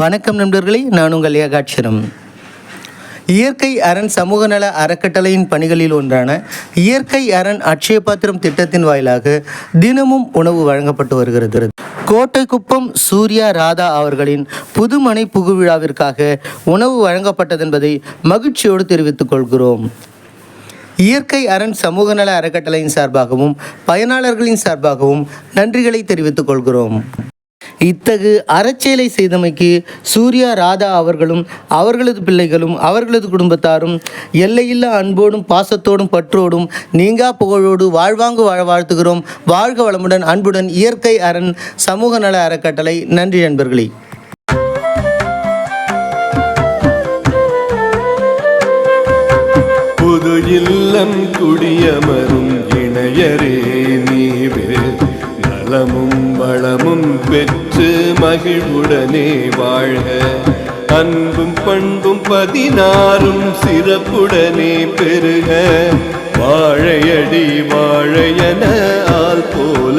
வணக்கம் நண்பர்களே நான் உங்கள் ஏகாட்சரம். இயற்கை அரண் சமூக நல அறக்கட்டளையின் பணிகளில் ஒன்றான இயற்கை அரண் அட்சய பாத்திரம் திட்டத்தின் வாயிலாக தினமும் உணவு வழங்கப்பட்டு வருகிறது. கோட்டைக்குப்பம் சூர்யா ராதா அவர்களின் புதுமனை புகுவிழாவிற்காக உணவு வழங்கப்பட்டதென்பதை மகிழ்ச்சியோடு தெரிவித்துக் கொள்கிறோம். இயற்கை அரண் சமூக நல அறக்கட்டளையின் சார்பாகவும் பயனாளர்களின் சார்பாகவும் நன்றிகளை தெரிவித்துக் கொள்கிறோம். இத்தகு அறச்செயலை செய்தமைக்கு சூர்யா ராதா அவர்களும் அவர்களது பிள்ளைகளும் அவர்களது குடும்பத்தாரும் எல்லையில்லா அன்போடும் பாசத்தோடும் பற்றோடும் நீங்கா புகழோடு வாழ்வாங்கு வாழ வாழ்த்துகிறோம். வாழ்க வளமுடன் அன்புடன் இயற்கை அரண் சமூக நல அறக்கட்டளை. நன்றி நண்பர்களே. புது இல்லம் குடியமரும் இணையரே நீவே நலமும் பெற்று மகிழ்வுடனே வாழ்க அன்பும் பண்பும் பதினாறும் சிறப்புடனே பெருக. வாழையடி வாழையன ஆல் போல